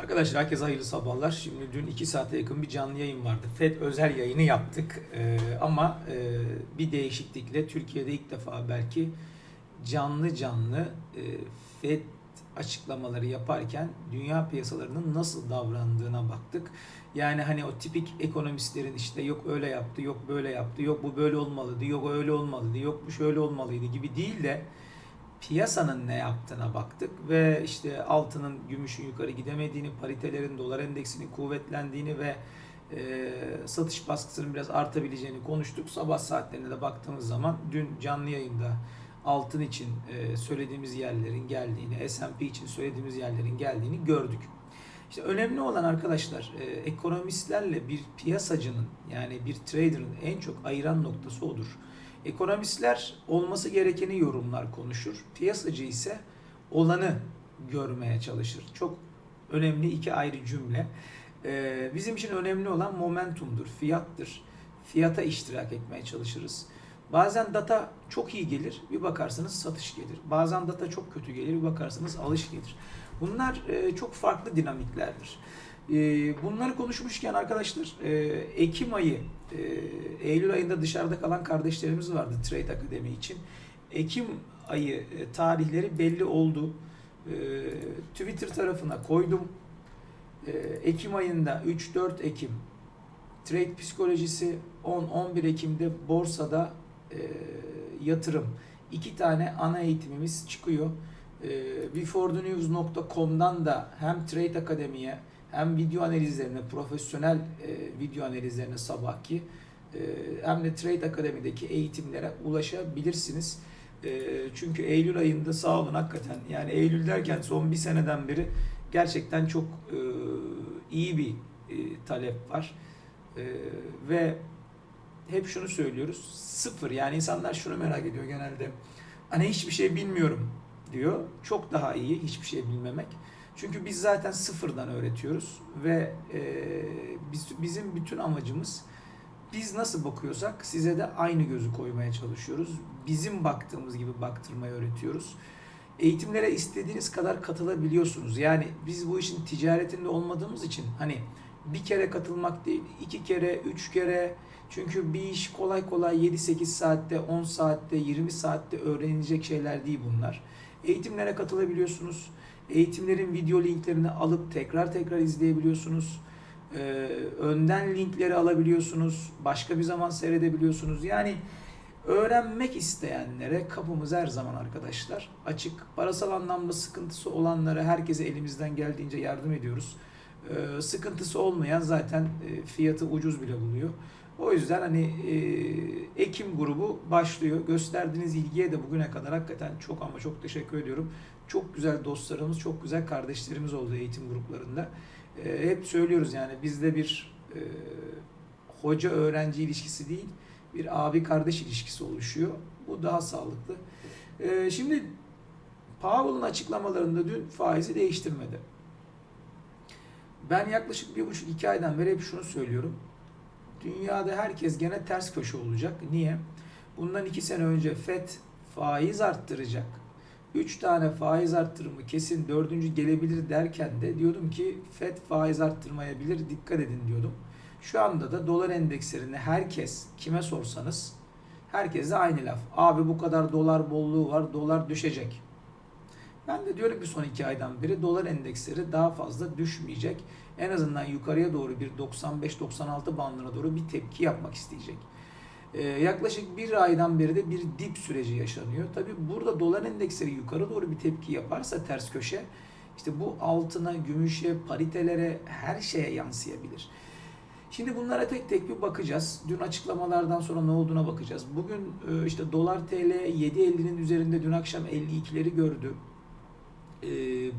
Arkadaşlar herkese hayırlı sabahlar. Şimdi dün 2 saate yakın bir canlı yayın vardı. FED özel yayını yaptık. Ee, ama e, bir değişiklikle Türkiye'de ilk defa belki canlı canlı e, FED açıklamaları yaparken dünya piyasalarının nasıl davrandığına baktık. Yani hani o tipik ekonomistlerin işte yok öyle yaptı, yok böyle yaptı, yok bu böyle olmalıydı, yok öyle olmalıydı, yok bu şöyle olmalıydı gibi değil de piyasanın ne yaptığına baktık ve işte altının gümüşün yukarı gidemediğini, paritelerin dolar endeksinin kuvvetlendiğini ve e, satış baskısının biraz artabileceğini konuştuk. Sabah saatlerine de baktığımız zaman dün canlı yayında altın için e, söylediğimiz yerlerin geldiğini, S&P için söylediğimiz yerlerin geldiğini gördük. İşte önemli olan arkadaşlar e, ekonomistlerle bir piyasacının yani bir trader'ın en çok ayıran noktası odur. Ekonomistler olması gerekeni yorumlar konuşur. Piyasacı ise olanı görmeye çalışır. Çok önemli iki ayrı cümle. Ee, bizim için önemli olan momentumdur, fiyattır. Fiyata iştirak etmeye çalışırız. Bazen data çok iyi gelir, bir bakarsınız satış gelir. Bazen data çok kötü gelir, bir bakarsınız alış gelir. Bunlar e, çok farklı dinamiklerdir. E, bunları konuşmuşken arkadaşlar e, Ekim ayı, e, Eylül ayında dışarıda kalan kardeşlerimiz vardı Trade Akademi için. Ekim ayı e, tarihleri belli oldu. Twitter tarafına koydum. Ekim ayında 3-4 Ekim trade psikolojisi 10-11 Ekim'de borsada yatırım. iki tane ana eğitimimiz çıkıyor. Beforethenews.com'dan da hem Trade Akademi'ye hem video analizlerine, profesyonel e, video analizlerine sabahki e, hem de Trade Akademi'deki eğitimlere ulaşabilirsiniz. E, çünkü Eylül ayında sağ olun hakikaten yani Eylül derken son bir seneden beri gerçekten çok e, iyi bir e, talep var. E, ve hep şunu söylüyoruz. Sıfır. Yani insanlar şunu merak ediyor genelde. Hani hiçbir şey bilmiyorum diyor. Çok daha iyi hiçbir şey bilmemek. Çünkü biz zaten sıfırdan öğretiyoruz ve e, biz, bizim bütün amacımız biz nasıl bakıyorsak size de aynı gözü koymaya çalışıyoruz. Bizim baktığımız gibi baktırmayı öğretiyoruz. Eğitimlere istediğiniz kadar katılabiliyorsunuz. Yani biz bu işin ticaretinde olmadığımız için hani bir kere katılmak değil, iki kere, üç kere. Çünkü bir iş kolay kolay 7-8 saatte, 10 saatte, 20 saatte öğrenilecek şeyler değil bunlar. Eğitimlere katılabiliyorsunuz. Eğitimlerin video linklerini alıp tekrar tekrar izleyebiliyorsunuz. Ee, önden linkleri alabiliyorsunuz. Başka bir zaman seyredebiliyorsunuz. Yani öğrenmek isteyenlere kapımız her zaman arkadaşlar açık. Parasal anlamda sıkıntısı olanlara herkese elimizden geldiğince yardım ediyoruz. Ee, sıkıntısı olmayan zaten e, fiyatı ucuz bile buluyor. O yüzden hani e, Ekim grubu başlıyor. Gösterdiğiniz ilgiye de bugüne kadar hakikaten çok ama çok teşekkür ediyorum. Çok güzel dostlarımız, çok güzel kardeşlerimiz oldu eğitim gruplarında. E, hep söylüyoruz yani bizde bir e, hoca öğrenci ilişkisi değil, bir abi kardeş ilişkisi oluşuyor. Bu daha sağlıklı. E, şimdi Powell'ın açıklamalarında dün faizi değiştirmedi. Ben yaklaşık bir buçuk iki aydan beri hep şunu söylüyorum. Dünyada herkes gene ters köşe olacak. Niye? Bundan iki sene önce FED faiz arttıracak. Üç tane faiz arttırımı kesin dördüncü gelebilir derken de diyordum ki FED faiz arttırmayabilir dikkat edin diyordum. Şu anda da dolar endekslerini herkes kime sorsanız herkese aynı laf. Abi bu kadar dolar bolluğu var dolar düşecek. Ben de diyorum ki son iki aydan beri dolar endeksleri daha fazla düşmeyecek. En azından yukarıya doğru bir 95-96 bandına doğru bir tepki yapmak isteyecek. Ee, yaklaşık bir aydan beri de bir dip süreci yaşanıyor. Tabi burada dolar endeksleri yukarı doğru bir tepki yaparsa ters köşe işte bu altına, gümüşe, paritelere her şeye yansıyabilir. Şimdi bunlara tek tek bir bakacağız. Dün açıklamalardan sonra ne olduğuna bakacağız. Bugün e, işte dolar TL 7.50'nin üzerinde dün akşam 52'leri gördü. E,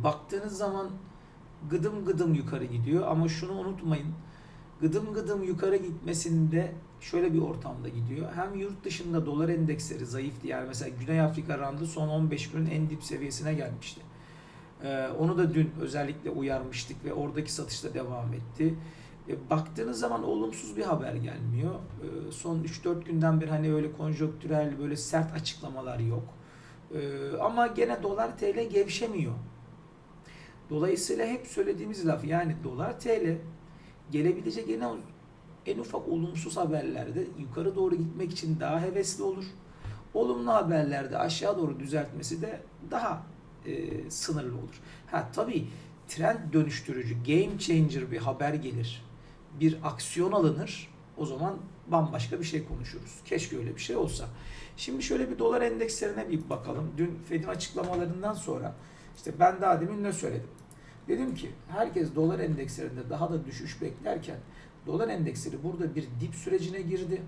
baktığınız zaman gıdım gıdım yukarı gidiyor ama şunu unutmayın. Gıdım gıdım yukarı gitmesinde şöyle bir ortamda gidiyor. Hem yurt dışında dolar endeksleri zayıftı. Yani mesela Güney Afrika randı son 15 günün en dip seviyesine gelmişti. Ee, onu da dün özellikle uyarmıştık ve oradaki satışla devam etti. E, baktığınız zaman olumsuz bir haber gelmiyor. E, son 3-4 günden beri hani öyle konjonktürel böyle sert açıklamalar yok. E, ama gene dolar TL gevşemiyor. Dolayısıyla hep söylediğimiz laf yani dolar TL gelebilecek en, en ufak olumsuz haberlerde yukarı doğru gitmek için daha hevesli olur. Olumlu haberlerde aşağı doğru düzeltmesi de daha e, sınırlı olur. Ha tabii trend dönüştürücü, game changer bir haber gelir. Bir aksiyon alınır. O zaman bambaşka bir şey konuşuruz. Keşke öyle bir şey olsa. Şimdi şöyle bir dolar endekslerine bir bakalım. Dün Fed'in açıklamalarından sonra işte ben daha demin ne söyledim? Dedim ki herkes dolar endekslerinde daha da düşüş beklerken dolar endeksleri burada bir dip sürecine girdi.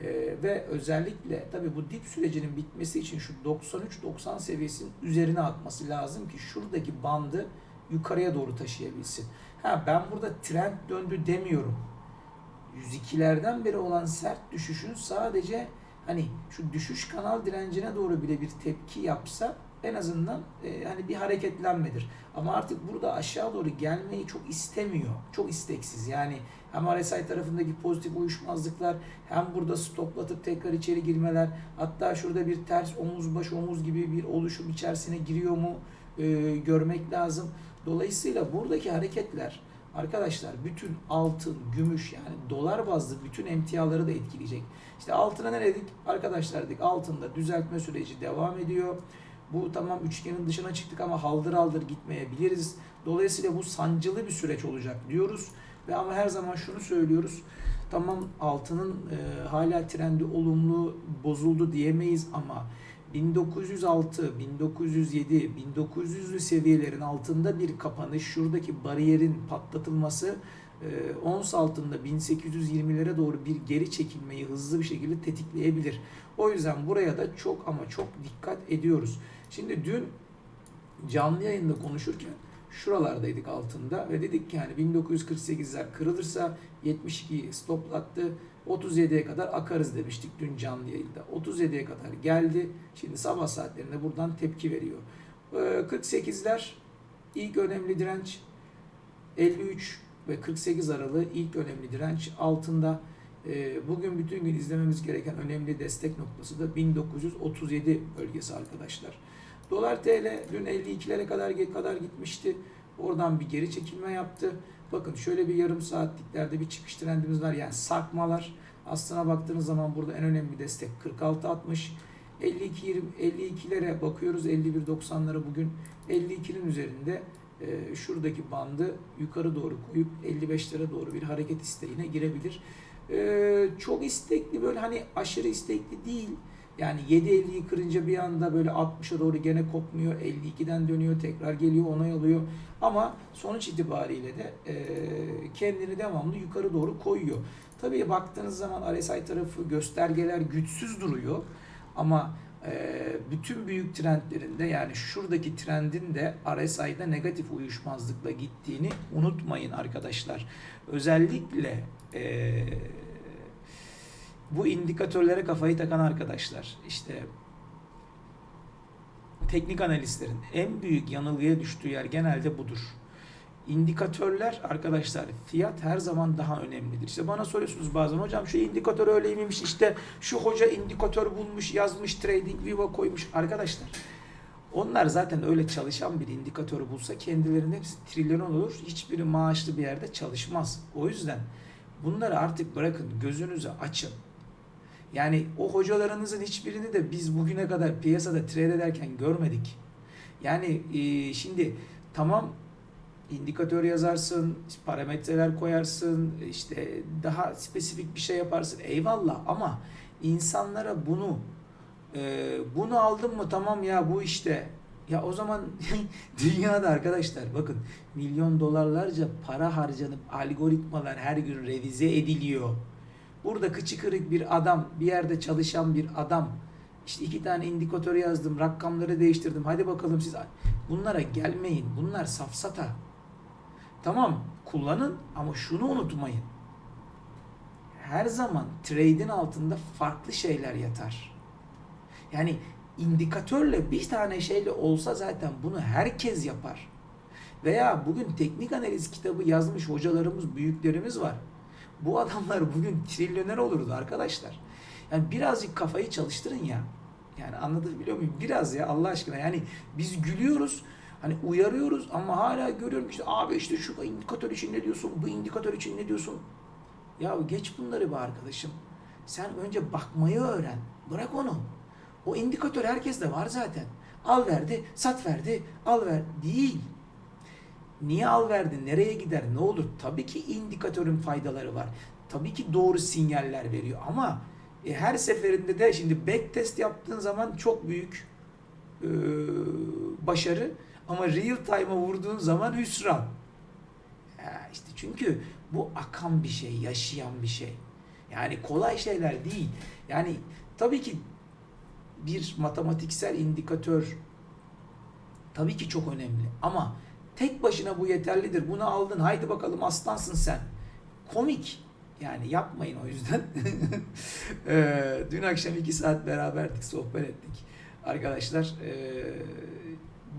Ee, ve özellikle tabii bu dip sürecinin bitmesi için şu 93-90 seviyesinin üzerine atması lazım ki şuradaki bandı yukarıya doğru taşıyabilsin. Ha ben burada trend döndü demiyorum. 102'lerden beri olan sert düşüşün sadece hani şu düşüş kanal direncine doğru bile bir tepki yapsa en azından e, hani bir hareketlenmedir. Ama artık burada aşağı doğru gelmeyi çok istemiyor. Çok isteksiz. Yani hem RSI tarafındaki pozitif uyuşmazlıklar hem burada stoplatıp tekrar içeri girmeler hatta şurada bir ters omuz baş omuz gibi bir oluşum içerisine giriyor mu e, görmek lazım. Dolayısıyla buradaki hareketler arkadaşlar bütün altın, gümüş yani dolar bazlı bütün emtiaları da etkileyecek. İşte altına ne dedik? Arkadaşlar dedik altında düzeltme süreci devam ediyor. Bu tamam üçgenin dışına çıktık ama haldır haldır gitmeyebiliriz. Dolayısıyla bu sancılı bir süreç olacak diyoruz. Ve ama her zaman şunu söylüyoruz. Tamam altının e, hala trendi olumlu bozuldu diyemeyiz ama 1906, 1907, 1900'lü seviyelerin altında bir kapanış, şuradaki bariyerin patlatılması e, ons altında 1820'lere doğru bir geri çekilmeyi hızlı bir şekilde tetikleyebilir. O yüzden buraya da çok ama çok dikkat ediyoruz. Şimdi dün canlı yayında konuşurken şuralardaydık altında ve dedik ki yani 1948'ler kırılırsa 72'yi stoplattı. 37'ye kadar akarız demiştik dün canlı yayında. 37'ye kadar geldi. Şimdi sabah saatlerinde buradan tepki veriyor. 48'ler ilk önemli direnç 53 ve 48 aralığı ilk önemli direnç altında. Bugün bütün gün izlememiz gereken önemli destek noktası da 1937 bölgesi arkadaşlar. Dolar TL dün 52'lere kadar kadar gitmişti. Oradan bir geri çekilme yaptı. Bakın şöyle bir yarım saatliklerde bir çıkış trendimiz var. Yani sarkmalar. Aslına baktığınız zaman burada en önemli destek 46.60. 52 20 52'lere bakıyoruz. 51.90'lara bugün 52'nin üzerinde e, şuradaki bandı yukarı doğru koyup 55'lere doğru bir hareket isteğine girebilir. E, çok istekli böyle hani aşırı istekli değil. Yani 7.50'yi kırınca bir anda böyle 60'a doğru gene kopmuyor. 52'den dönüyor tekrar geliyor onay alıyor. Ama sonuç itibariyle de e, kendini devamlı yukarı doğru koyuyor. Tabii baktığınız zaman RSI tarafı göstergeler güçsüz duruyor. Ama e, bütün büyük trendlerinde yani şuradaki trendin de RSI'de negatif uyuşmazlıkla gittiğini unutmayın arkadaşlar. Özellikle e, bu indikatörlere kafayı takan arkadaşlar işte teknik analistlerin en büyük yanılgıya düştüğü yer genelde budur. İndikatörler arkadaşlar fiyat her zaman daha önemlidir. İşte bana soruyorsunuz bazen hocam şu indikatör öyleymiş işte şu hoca indikatör bulmuş yazmış trading viva koymuş arkadaşlar. Onlar zaten öyle çalışan bir indikatörü bulsa kendilerinin hepsi trilyon olur. Hiçbiri maaşlı bir yerde çalışmaz. O yüzden bunları artık bırakın gözünüzü açın. Yani o hocalarınızın hiçbirini de biz bugüne kadar piyasada trade ederken görmedik. Yani e, şimdi tamam indikatör yazarsın, parametreler koyarsın, işte daha spesifik bir şey yaparsın. Eyvallah ama insanlara bunu e, bunu aldın mı tamam ya bu işte ya o zaman dünyada arkadaşlar bakın milyon dolarlarca para harcanıp algoritmalar her gün revize ediliyor. Burada kıçı kırık bir adam, bir yerde çalışan bir adam. İşte iki tane indikatör yazdım, rakamları değiştirdim. Hadi bakalım siz bunlara gelmeyin. Bunlar safsata. Tamam kullanın ama şunu unutmayın. Her zaman trade'in altında farklı şeyler yatar. Yani indikatörle bir tane şeyle olsa zaten bunu herkes yapar. Veya bugün teknik analiz kitabı yazmış hocalarımız, büyüklerimiz var. Bu adamlar bugün trilyoner olurdu arkadaşlar. Yani birazcık kafayı çalıştırın ya. Yani anlatabiliyor muyum? Biraz ya Allah aşkına. Yani biz gülüyoruz Hani uyarıyoruz ama hala görüyorum işte abi işte şu indikatör için ne diyorsun, bu indikatör için ne diyorsun? Ya geç bunları be arkadaşım. Sen önce bakmayı öğren. Bırak onu. O indikatör herkeste var zaten. Al verdi, sat verdi, al ver. Değil. Niye al verdi, nereye gider, ne olur? Tabii ki indikatörün faydaları var. Tabii ki doğru sinyaller veriyor ama e, her seferinde de şimdi back test yaptığın zaman çok büyük e, başarı ama real time'a vurduğun zaman hüsran. Ya işte çünkü bu akan bir şey, yaşayan bir şey. Yani kolay şeyler değil. Yani tabii ki bir matematiksel indikatör tabii ki çok önemli ama tek başına bu yeterlidir. Bunu aldın haydi bakalım aslansın sen. Komik. Yani yapmayın o yüzden. Eee, Dün akşam iki saat beraberdik, sohbet ettik. Arkadaşlar eee,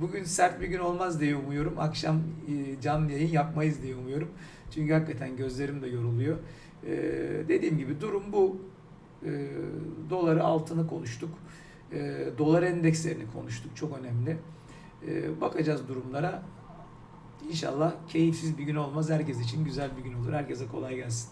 bugün sert bir gün olmaz diye umuyorum. Akşam eee, canlı yayın yapmayız diye umuyorum. Çünkü hakikaten gözlerim de yoruluyor. Eee, dediğim gibi durum bu. Eee, doları altını konuştuk. Eee, dolar endekslerini konuştuk. Çok önemli. Bakacağız durumlara. İnşallah keyifsiz bir gün olmaz. Herkes için güzel bir gün olur. Herkese kolay gelsin.